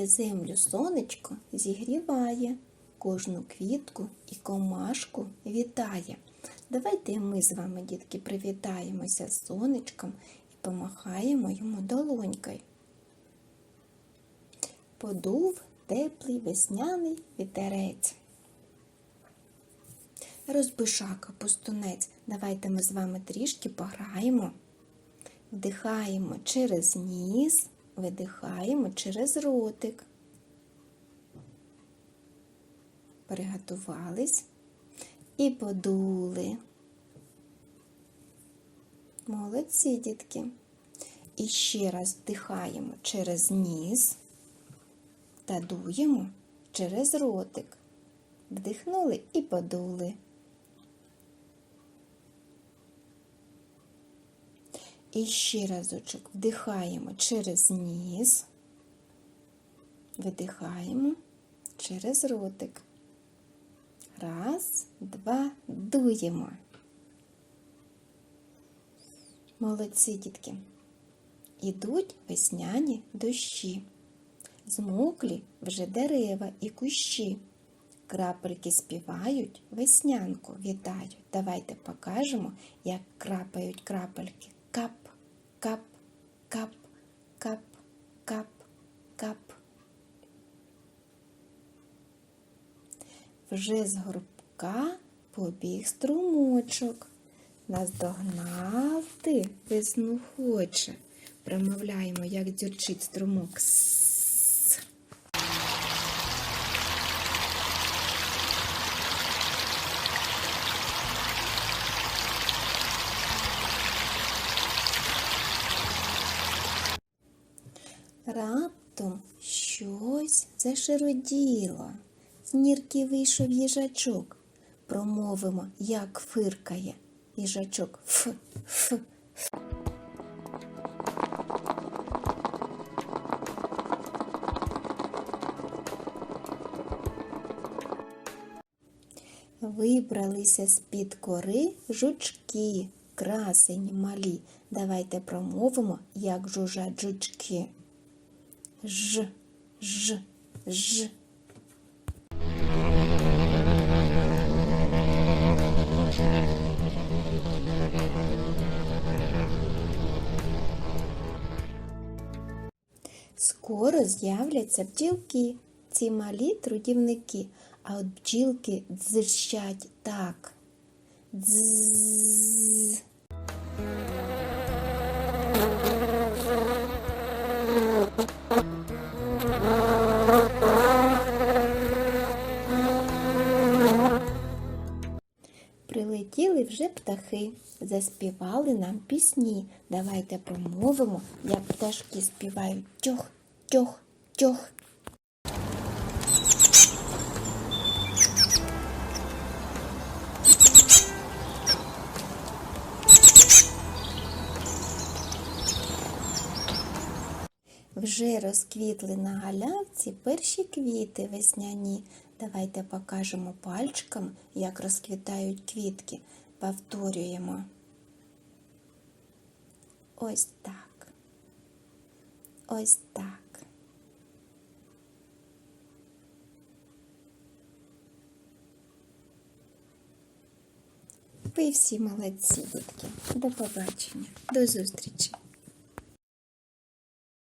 землю сонечко зігріває, кожну квітку і комашку вітає. Давайте ми з вами, дітки, привітаємося з сонечком і помахаємо йому долонькою. Подув теплий весняний вітерець. Розбишака, пустунець, давайте ми з вами трішки пограємо. Вдихаємо через ніс, видихаємо через ротик. Приготувались і подули. Молодці, дітки. І ще раз вдихаємо через ніс та дуємо через ротик. Вдихнули і подули. І ще разочок вдихаємо через ніс, видихаємо через ротик. Раз, два, дуємо. Молодці, дітки. Ідуть весняні дощі. Змоклі вже дерева і кущі. Крапельки співають, веснянку вітають. Давайте покажемо, як крапають крапельки. Кап, кап, кап, кап, кап, кап. Вже з горбка побіг струмочок. Наздогнав ти весну хоче. Промовляємо, як дзюрчить струмок. Раптом щось зашироділо. З нірки вийшов їжачок. Промовимо, як фиркає. Їжачок ф, ф, ф. Вибралися з-під кори жучки, красені малі. Давайте промовимо, як жужжать жучки. Ж, ж, ж. Скоро з'являться бджілки, ці малі трудівники, а от бджілки дзищать так. Дзз. Прилетіли вже птахи, заспівали нам пісні. Давайте промовимо, як пташки співають тьох, тьох, тьох. Вже розквітли на галявці перші квіти весняні. Давайте покажемо пальчиком, як розквітають квітки. Повторюємо. Ось так. Ось так. Ви всі молодці, дітки. До побачення. До зустрічі.